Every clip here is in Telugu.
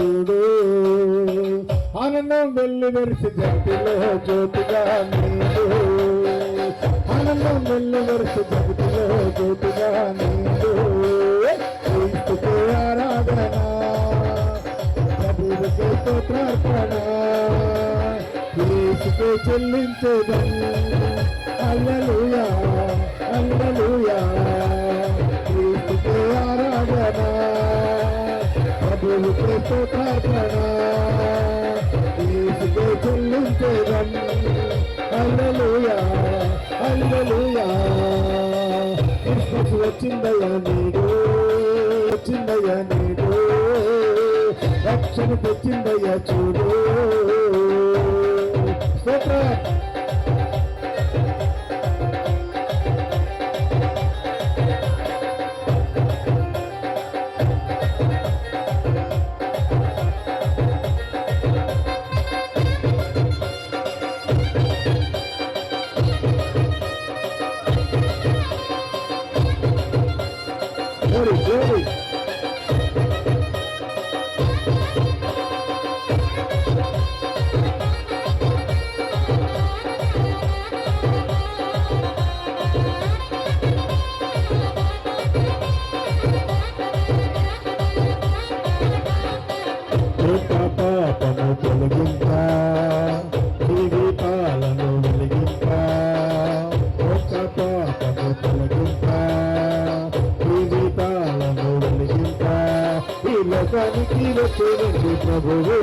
చూడు ఆనందం వెళ్ళి వెరిసి జగతిలో జ్యోతిగా నీడు. ఆనందం వెళ్ళి వెరిసి జగతిలో జ్యోతిగా నీడు. క్రీస్తుకే ఆరాధన ప్రభువుకే స్తోత్రార్పణ. క్రీస్తుకే చెల్లించేదం. Hallelujah hallelujah. క్రీస్తుకే ఆరాధన. ప్రభువుకే స్తోత్రార్పణ యేసుకే చెల్లించేదం క్రిస్మస్ వచ్చిందయ్యా నీడు. వచ్చిందయ్యా నీడు. రక్షణ తెచ్చిందయ్యా చూడు. Muruguru. లోకానికి వచ్చినది ప్రభువు.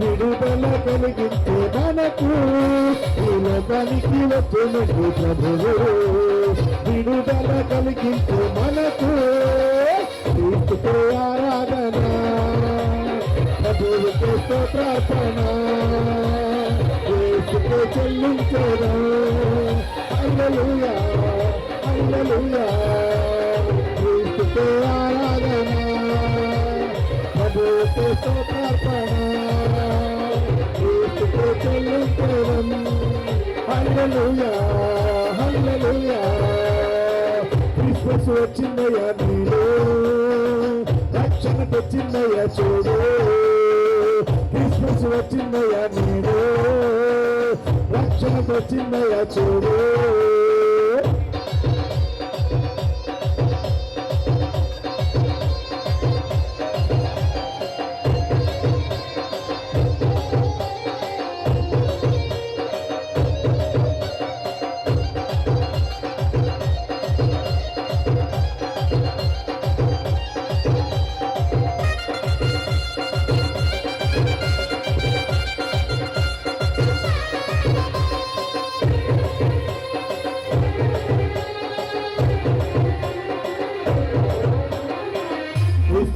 విడుదల కలిగించే మనకు ఇలా లోకానికి వచ్చినది ప్రభువు. విడుదల కలిగించే మనకు క్రీస్తుకే ఆరాధన. ప్రభువు స్తోత్రార్పణ. ప్రార్థన చెల్లించేదా. చెల్లించడం అల్లలుయా అల్లలుయా క్రిస్మస్ వచ్చిందయ్యా నీలో రక్షణ తెచ్చిందయ్యా చూడు క్రిస్మస్ వచ్చిందయ్యా నీలో రక్షణ తెచ్చిందయ్యా చూడు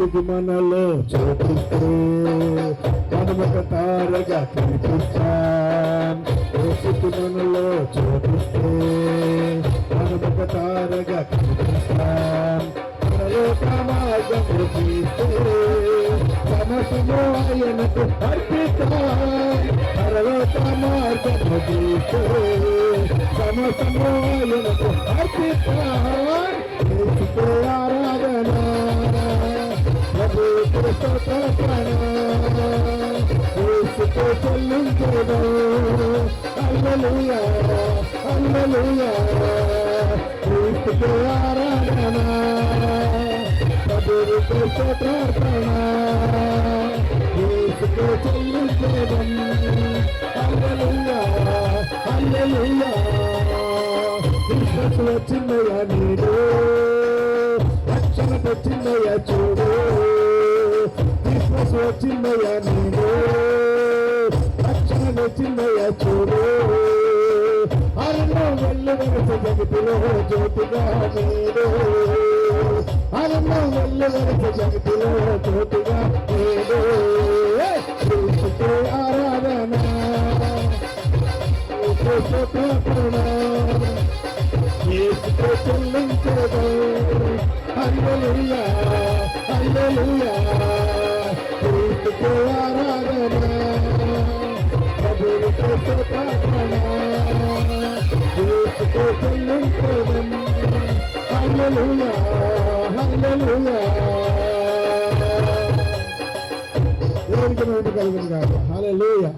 క్రీస్తుకి మనలో చూపిస్తూ కనుమక తారగా కనిపిస్తాం. క్రీస్తుకి మనలో చూపిస్తే కనుమక తారగా కనిపిస్తాం. పరలోక మార్గము తీస్తే ఆయనకు అర్పిస్తాం. పరలోక మార్గము తీస్తే ఆయనకు అర్పిస్తాం. చెల్లించేదా హల్లెలూయా హల్లెలూయా ఆరాధన ప్రభువుకే స్తోత్రార్పణ యేసుకే చెల్లించేదం హల్లెలూయా హల్లెలూయా క్రిస్మస్ వచ్చిందయ్యా నీడు రక్షణ తెచ్చిందయ్యా చూడు క్రిస్మస్ వచ్చిందయ్యా నీడు రక్షణ చూడు. అన్నో వెళ్ళి వరస జగతిలో జ్యోతిగా నేడు. అన్నో వెళ్ళి వరస జగతిలో జ్యోతిగా నేడు. ఆరాధన. క్రీస్తుకే స్తోత్రార్పణ ఆరాధన. దేవునికి మేము కలుగును కాదు హల్లెలూయా